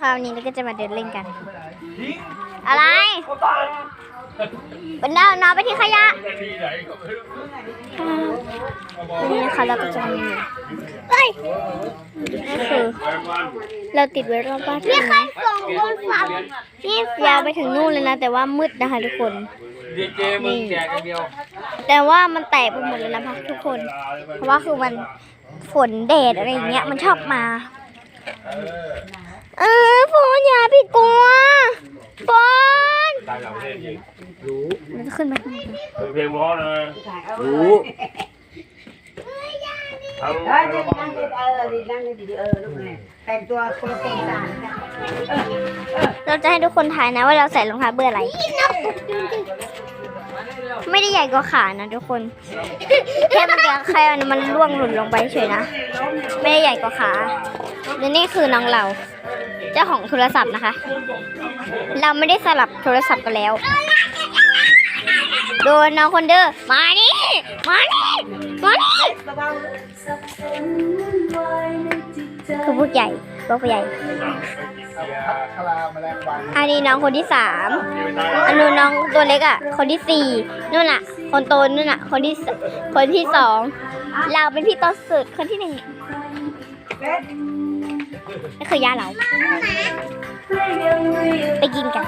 คราวนี้เราก็จะมาเดินเล่นกัน อะไรเป็นดาวนอนไปที่ขยะนี่นะคะเราก็จะมีเฮ้ยนี่คือเราติดไว้รอบบ้านพี่ใครส่งบนฝันพี่ยาวไปถึงนู่นเลยนะ แต่ว่ามืดนะคะทุกคนดีเจมึงแจกอย่างเดียว แต่ว่ามันแตกไปหมดเลยนะคะทุกคน เพราะว่าคือมันฝนแดดอะไรอย่างเงี้ยมันชอบมา เออฝนอย่าพี่กลัวฝนตายหลังเพลงยิงรู้มันจะขึ้นมาข้างบนเพลงเพราะเลยรู้ทำเออดีนั่งดีเออดีนั่งดีดีเออลูกแม่แต่งตัวคนเก่งสารนะเราจะให้ทุกคนถ่ายนะว่าเราใส่รองเท้าเบอร์อะไร ไม่ได้ใหญ่กว่าขานะทุกคนแค่มันจะแค่มันร่วงหล่นลงไปเฉยนะ ไม่ได้ใหญ่กว่าขา และนี่คือน้องเรา เจ้าของโทรศัพท์นะคะ เราไม่ได้สลับโทรศัพท์กันแล้ว โดนน้องคนเด้อมานี่ มานี่ มานี่คือผู้ใหญ่ตัวผู้ใหญ่อันนี้น้องคนที่สาม อันนู้นน้องตัวเล็กอะ คนที่สี่นู่นอะ คนโตนู่นอะ คนที่คนที่สอง เราเป็นพี่โตสุดคนที่หนึ่ง นี่คือย่าเรา ไปกินกัน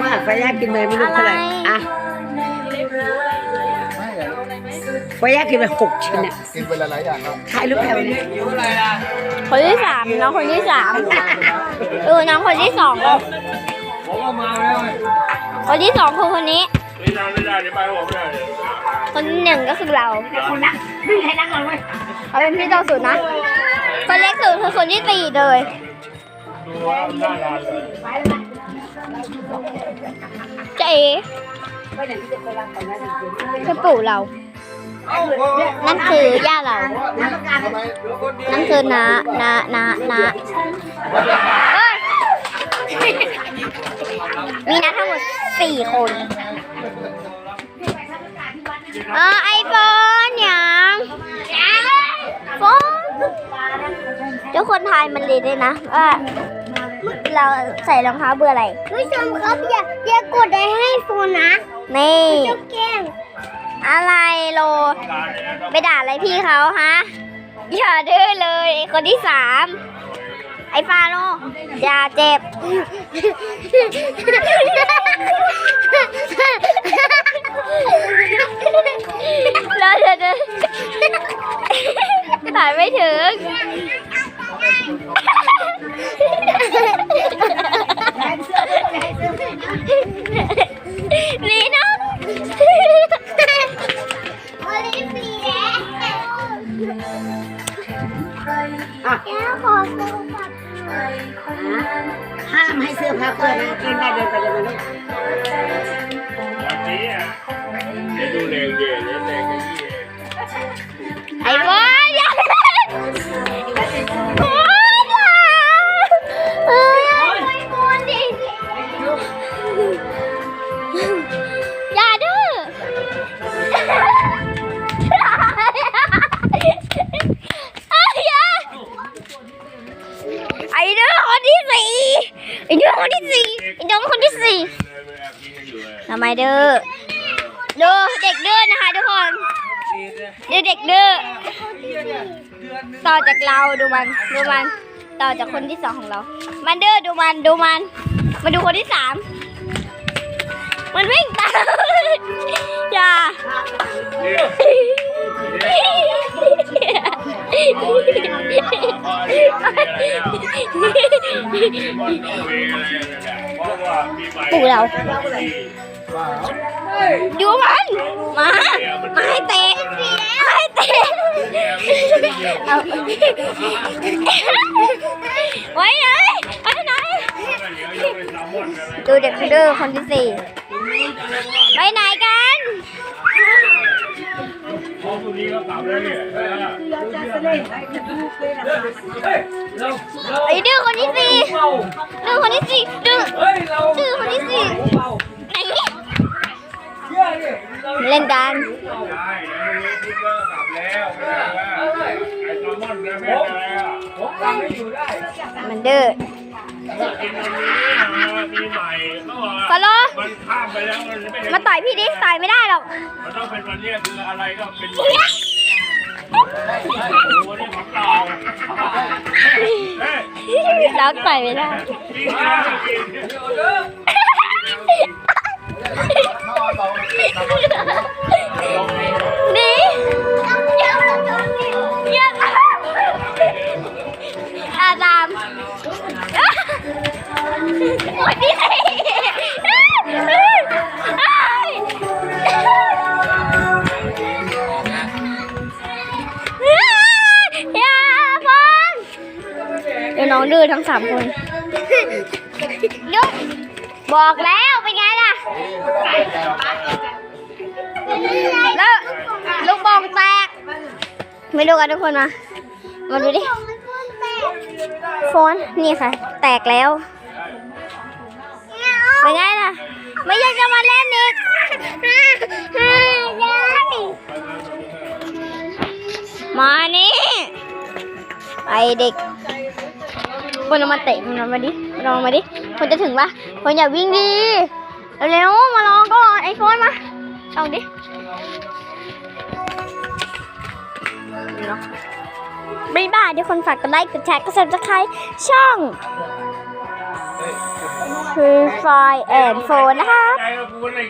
ว่าไฟยากินเลยไม่รู้เท่าไหร่อะไฟยากินไปหกชิ้นเนี่ยกินไปหลายๆอย่างครับขายลูกแถวนี้คนที่สามน้องคนที่สามเออน้องคนที่สองผมก็มาแล้วคนที่สองคือคนนี้ ไม่ได้ไม่ได้เดี๋ยวไปผมไม่ได้ คนที่หนึ่งก็คือเรา คนนั่งไม่ให้นั่งเลย เขาเป็นพี่โตสุดนะ คนเล็กสุดคือคนที่สี่เลยเจ๊เอ๋ไปไหนที่จะไปรับของนั่นจริงคือปู่เรา นั่นคือย่าเรา นั่นคือน้าน้าน้าน้ามีน้าทั้งหมดสี่คน ทุกคนทายมันเลยด้วยนะว่าเราใส่รองเท้าเบอร์อะไรผู้ชมครับอย่าอย่ากดได้ให้โฟนนะนี่แกล้งอะไรโล ไปด่าอะไรพี่เขาฮะอย่าดื้อเลยคนที่สามไอ้ฟาโลอย่าเจ็บามให้เไอ้ดื้อคนที่สี่ไอ้ดื้อคนที่สี่เลยแอบกินกันอเลยทำไมดื้อดูเด็กเด้อนะคะทุกคนดูเด็กเด้อต่อจากเราดูมันดูมัน ต่อจากคนที่สองของเรา มันเด้อดูมันดูมันมาดูคนที่สามมันวิ่งตามอย่า ปู่เราดูมัน มา มาให้เตะมาให้เตะเอาไว้ไหนไว้ไหนดูเด็กดื้อคนที่สี่ไปไหนกัน ไอ้ดื้อคนที่สี่ดื้อคนที่สี่ดื้อดื้อคนที่สี่ไหนเล่นกันมันเดื้อ กินวันนี้นะมีใหม่เขาบอกฟอลโลมันข้ามไปแล้วมันไม่ได้มาต่อยพี่ดิต่อยไม่ได้หรอกมันต้องเป็นวันเนี้ยคืออะไรก็เป็นวันนี้โอ้โหนี่ของเราเฮ้ยเราต่อยไม่ได้กินนะกินนี่ สามคนหยุดบอกแล้วเป็นไงล่ะ แล้วลูกบองแตก ไม่ดูกันทุกคนมา มาดูดิโฟนนี่ค่ะ แตกแล้วเป็นไงล่ะ ไม่อยากจะมาเล่นอีกมานี่ไอเด็ก คนเอามาเตะมันเอามาดิมันเอามาดิคนจะถึงปะคนอย่าวิ่งดิเร็วๆมาลองก่อนไอโฟนมาลองดิบ๊ายบายทุกคนฝากกดไลค์กดแชร์กด subscribe ช่อง Free Fire and Phone นะคะใจเราพูดอะไร